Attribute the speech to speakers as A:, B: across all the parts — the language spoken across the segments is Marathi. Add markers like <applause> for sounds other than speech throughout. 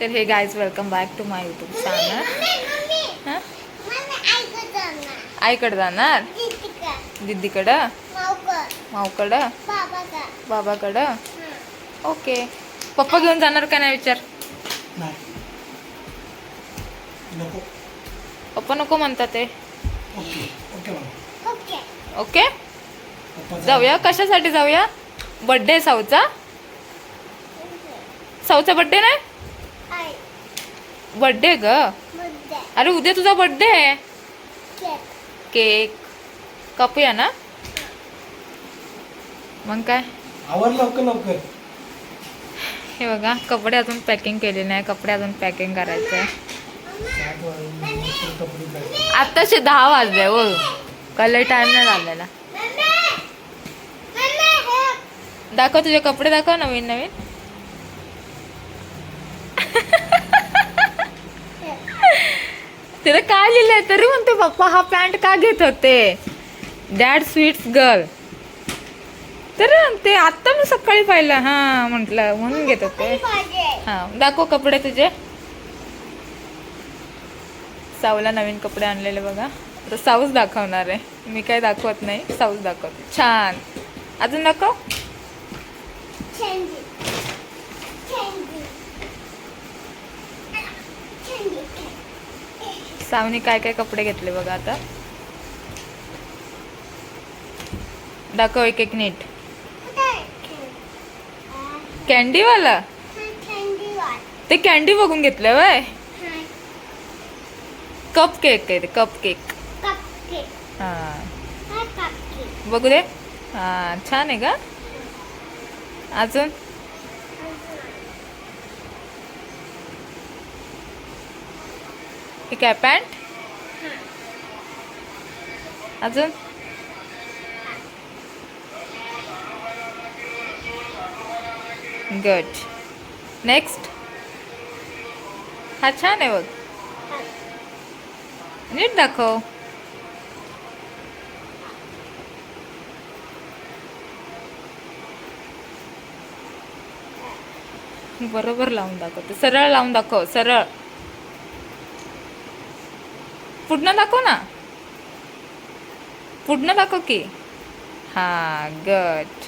A: तर हे guys welcome back to my YouTube channel हां? आईकडे जाणार. दीदीकडं. माऊकडं बाबाकडं. ओके. पप्पा घेऊन जाणार का नाही विचार?
B: नाही. नको.
A: पप्पा नको म्हणतात ते.
B: ओके
A: जाऊया. कशासाठी जाऊया? बड्डे साऊचा. साऊचा बड्डे नाही? बड्डे ग? अरे उद्या तुझा बड्डे आहे. केक. कापूया ना? मग काय?
B: आवर लवकर लवकर.
A: हे बघा कपडे अजून पॅकिंग केले नाही. कपडे अजून पॅकिंग करायचं आहे. आत्ताशे दहा वाजले हो कलर टाइम नाही झालेला. दाखव तुझे कपडे दाखव नवीन नवीन. <laughs> तिला काय लिहिलंय? तरी म्हणते पप्पा हा पॅन्ट का घेत होते? डॅड स्वीट्स गर्ल तरी म्हणते आत्ता मी सकाळी पाहिलं. हा म्हटलं म्हणून घेत होते. हा दाखव कपडे तुझे. साऊला नवीन कपडे आणलेले बघा. आता साऊच दाखवणार आहे. मी काय दाखवत नाही साऊच दाखवते. छान. अजून दाखव. सावनी काय काय कपडे घेतले बघा आता. दाखव एक एक नीट. कॅन्डीवाला? ते कॅन्डी बघून घेतलं वय. कप केक आहे ते कप केक. हा. बघू दे. हा छान आहे का? अजून? ठीक काय पॅन्ट? अजून? गुड नेक्स्ट हा छान आहे बघ. नीट दाखव. बरोबर लावून दाखवते. सरळ लावून दाखव सरळ. पुढनं दाखव ना. पुढनं दाखव की. हा गट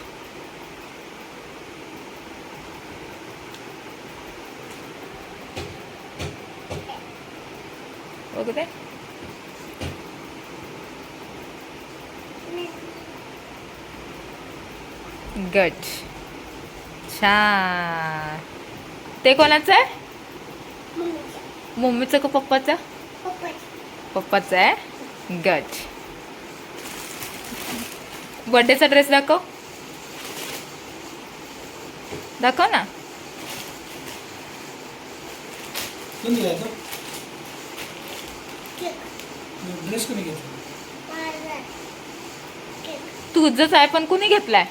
A: दे. गट छान. ते कोणाचं आहे? मम्मीचं का पप्पाचं? पप्पाचं आहे. गट बर्थडेचा ड्रेस दाखव. दाखव ना.
B: कोणी घ्यायचं ड्रेस कोणी घेतला?
A: तुझंच आहे पण कुणी घेतलाय?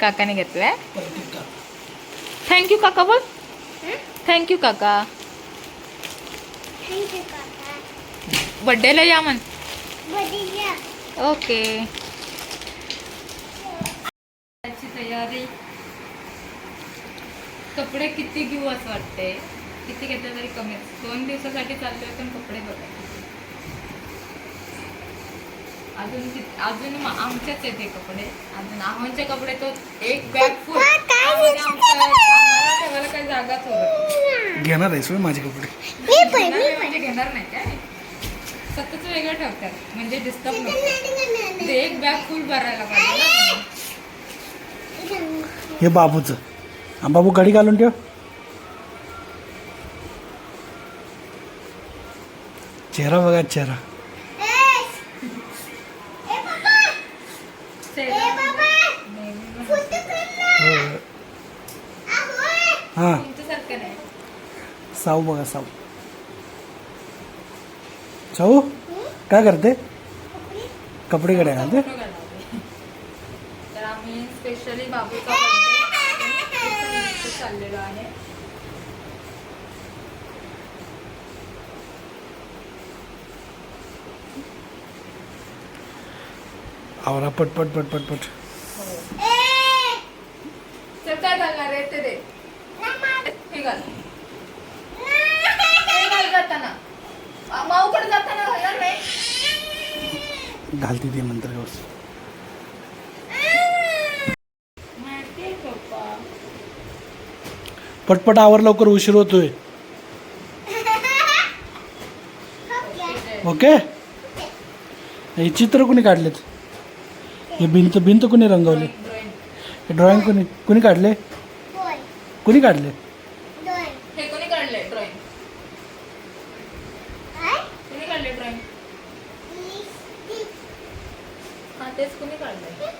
A: काकाने घेतलाय. थँक्यू काका. बोल. थँक्यू काका. बर्थडेला या म्हण. ओके. तयारी. कपडे किती घेऊ असं वाटते किती घेतलं तरी कमी दोन दिवसासाठी चाललोय पण कपडे बघा. अजून अजून आमच्याच हे कपडे. अजून आव्हानचे कपडे तो एक बॅग फुल आम्हाला ठेवायला काही जागाच होत
B: घेणार आहेस होय माझे कपडे?
A: म्हणजे घेणार नाही काय? स्वतःच वेगळं ठेवतात म्हणजे डिस्टर्ब नको. ते एक बॅग फुल भरायला पाहिजे.
B: हे बाबूचं. हा बाबू गाडी घालून ठेव. चेहरा बघा चेहरा हो. हा.
A: तुमच्यासारखं नाही.
B: साऊ बघा साऊ. साऊ काय करते? कपडे कडे घालते?
A: फोटो काढावे. तर आम्ही स्पेशली बाबूचा birthday चाललेलो आहे.
B: आवरा पट पट पट पट पट
A: चल काय घालणार आहे ते दे हे घाल हे घाल जाताना मा- माऊकडे जाताना घालणार नाही
B: घालती ती नंतर पटपट आवर लवकर उशीर होतोय. ओके? हे चित्र कोणी काढलेत? हे भिंत भिंत कोणी रंगवली? हे ड्रॉइंग कोणी कोणी काढले? कोणी काढले
A: हे कोणी काढले ड्रॉइंग कोणी काढले ड्रॉइंग हा तेच कोणी काढलंय?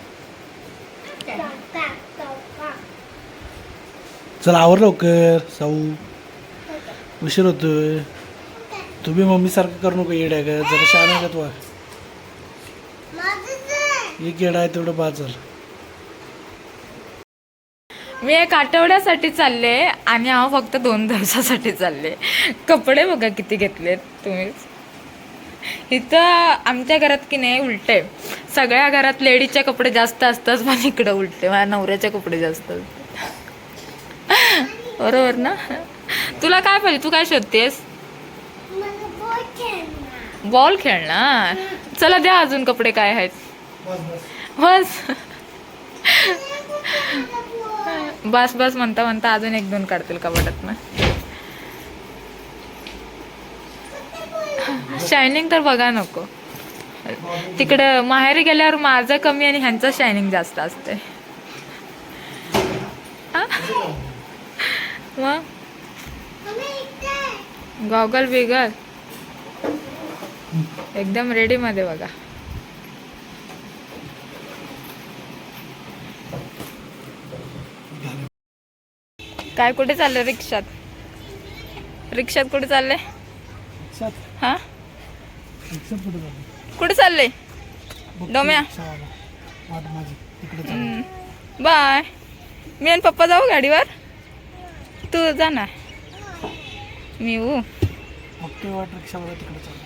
B: चल आवर लवकर साऊ. उशीर होतोय. तुम्ही मम्मी सारखं करू नको येड्या ग जरा शान आहे का तू एक येडा आहे तेवढं बाद झालं
A: मी एक आठवड्यासाठी चालले आणि हा फक्त दोन दिवसासाठी चालले. कपडे बघा किती घेतलेत तुम्ही. इथं आमच्या घरात की नाही उलटे सगळ्या घरात लेडीजचे कपडे जास्त असतात पण इकडं उलटे. माझ्या नवऱ्याचे कपडे जास्त असतात. बरोबर ना? तुला काय पाहिजे? तू काय शोधतेस? बॉल खेळणार. चला द्या अजून कपडे काय आहेत. बस बस. बस. म्हणता म्हणता अजून एक दोन काढतील कपाटात ना शायनिंग तर बघा नको. तिकडं माहेरी गेल्यावर माझं कमी आणि ह्यांचं शायनिंग जास्त असते? मग? गॉगल बिगल. एकदम रेडी मध्ये बघा. काय कुठे चाललंय रिक्षात? रिक्षात कुठे चाललंय? हा? कुठे चाललंय? डोम्या. बाय. मी आणि पप्पा जाऊ गाडीवर? तू जा ना. मी
B: चालू.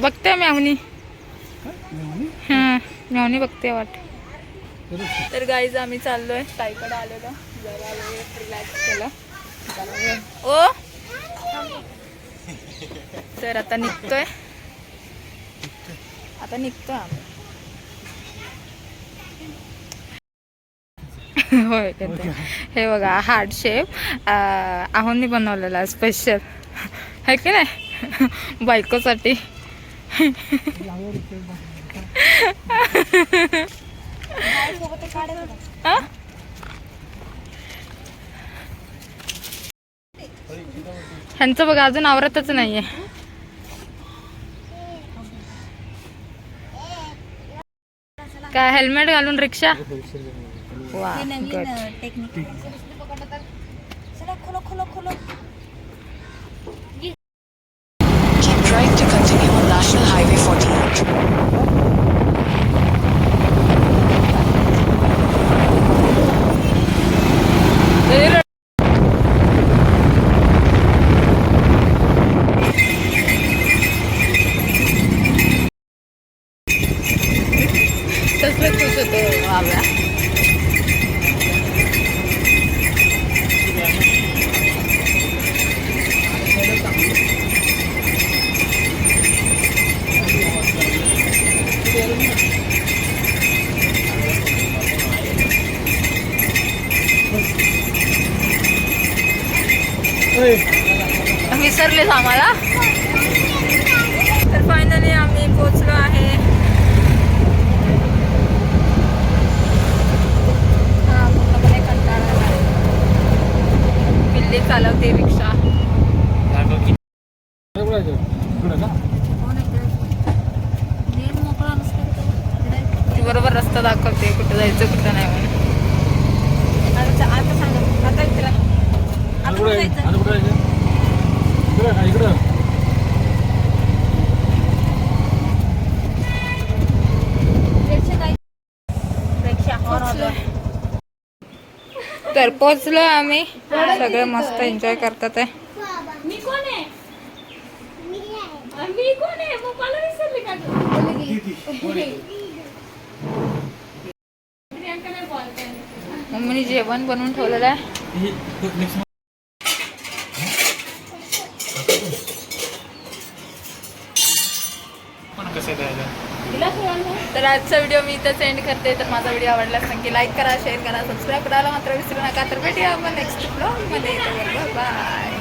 A: बघते म्यावनी
B: काय? मी म्हणे,
A: हां म्यावनी बघते वाट. तर गाईज आम्ही चाललोय. ताईकडे आलेलो. जरा रिलॅक्स केलं. ओ! तर आता निघतोय. आता निघतोय आम्ही. होय हे बघा हार्ड शेप. आहोंनी बनवलेला स्पेशल है की नाही? बायकोसाठी. ह्यांचं बघा अजून आवरतच नाहीये. काय हेल्मेट घालून रिक्षा? वा गुड बाबा
B: ओय,
A: विसरलेच आम्हाला. तर फायनली आम्ही पोचलो चालवते रिक्षा
B: इकडं का?
A: ती बरोबर रस्ता दाखवते कुठं जायचं कुठं नाही म्हणून आता आता सांगा आता विचारा
B: आता कुठं आहे? इकडं का? इकडं
A: तर पोचलो आम्ही. सगळे मस्त एन्जॉय करतात आहे? मम्मीने जेवण बनवून ठेवलेलं आहे. तर आजचा व्हिडिओ मी इथं सेंड करते. तर माझा व्हिडिओ आवडला नक्की लाईक करा शेअर करा सबस्क्राईब करायला मात्र विसरू नका. तर भेटूया आपण नेक्स्ट ब्लॉगमध्ये बाय